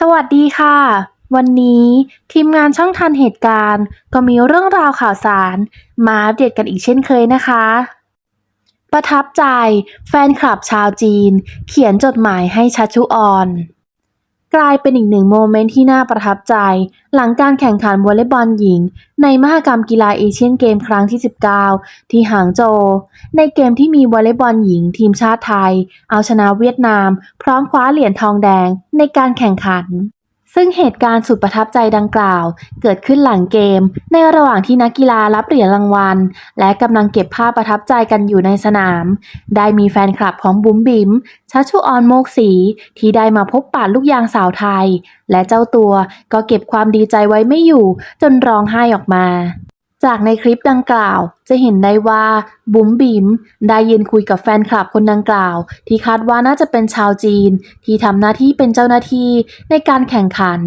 สวัสดีค่ะ วันนี้ทีมงานช่องทันเหตุการณ์ ก็มีเรื่องราวข่าวสาร มาอัปเดตกันอีกเช่นเคยนะคะ ประทับใจแฟนคลับชาวจีน เขียนจดหมายให้ชัชชุออน กลายเป็นอีกหนึ่งโมเมนต์ที่น่าประทับใจ หลังการแข่งขันวอลเลย์บอลหญิง ในมหกรรมกีฬาเอเชียนเกมครั้งที่ 19 ที่หางโจวในเกมที่มีวอลเลย์บอลหญิงทีมชาติไทย เอาชนะเวียดนาม พร้อมคว้าเหรียญทองแดงในการแข่งขัน ซึ่งเหตุการณ์สุดประทับใจดังกล่าว เกิดขึ้นหลังเกม ในระหว่างที่นักกีฬารับเหรียญรางวัล และกำลังเก็บภาพประทับใจกันอยู่ในสนาม ได้มีแฟนคลับของบุ๋มบิ๋มชัชชุออนโมกศีที่ได้มาพบปะลูกยางสาวไทย และเจ้าตัวก็เก็บความดีใจไว้ไม่อยู่จนร้องไห้ออกมา จากในคลิปดังกล่าว จะเห็นได้ว่าบุ๋มบิ๋มได้ยืนคุยกับแฟนคลับคนดังกล่าว ที่คาดว่าน่าจะเป็นชาวจีน ที่ทำหน้าที่เป็นเจ้าหน้าที่ในการแข่งขัน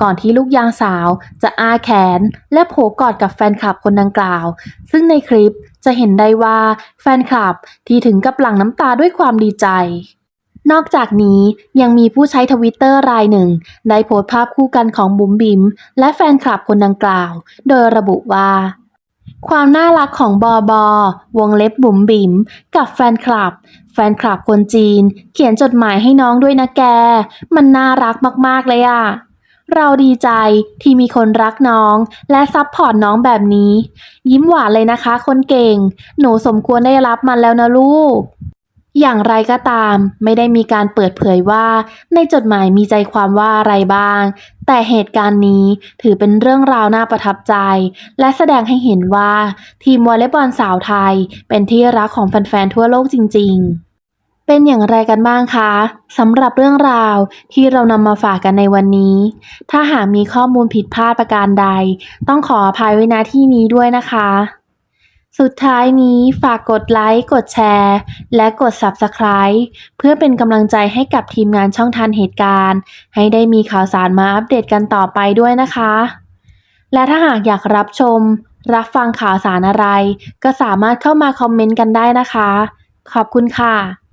ก่อนที่ลูกยางสาวจะอ้าแขน และโผกอดกับแฟนคลับคนดังกล่าว ซึ่งในคลิปจะเห็นได้ว่าแฟนคลับที่ถึงกับหลั่งน้ำตาด้วยความดีใจนอกจากนี้ยังมีผู้ใช้ทวิตเตอร์รายหนึ่ง ได้โพสต์ภาพคู่กันของบุ๋มบิ๋มและแฟนคลับคนดังกล่าว โดยระบุว่า ความน่ารักของบอบอวงเล็บบุ๋มบิ๋มกับแฟนคลับ แฟนคลับคนจีน เขียนจดหมายให้น้องด้วยนะแก มันน่ารักมากๆเลยอะเราดีใจที่มีคนรักน้องและซัพพอร์ตน้องแบบนี้ ยิ้มหวานเลยนะคะคนเก่ง หนูสมควรได้รับมันแล้วนะลูก อย่างไรก็ตาม ไม่ได้มีการเปิดเผยว่า ในจดหมายมีใจความว่าอะไรบ้าง แต่เหตุการณ์นี้ถือเป็นเรื่องราวน่าประทับใจ และแสดงให้เห็นว่า ทีมวอลเลย์บอลสาวไทย เป็นที่รักของแฟนๆทั่วโลกจริง ๆเป็นอย่างไรกันบ้างคะสำหรับเรื่องราวที่เรานำมาฝากกันในวันนี้ ถ้าหากมีข้อมูลผิดพลาดประการใด ต้องขออภัยไว้ณที่นี้ด้วยนะคะ สุดท้ายนี้ฝากกดไลค์ กดแชร์ และกด Subscribe เพื่อเป็นกำลังใจให้กับทีมงานช่องทันเหตุการณ์ ให้ได้มีข่าวสารมาอัปเดตกันต่อไปด้วยนะคะ และถ้าหากอยากรับชม รับฟังข่าวสารอะไร ก็สามารถเข้ามาคอมเมนต์กันได้นะคะ ขอบคุณค่ะ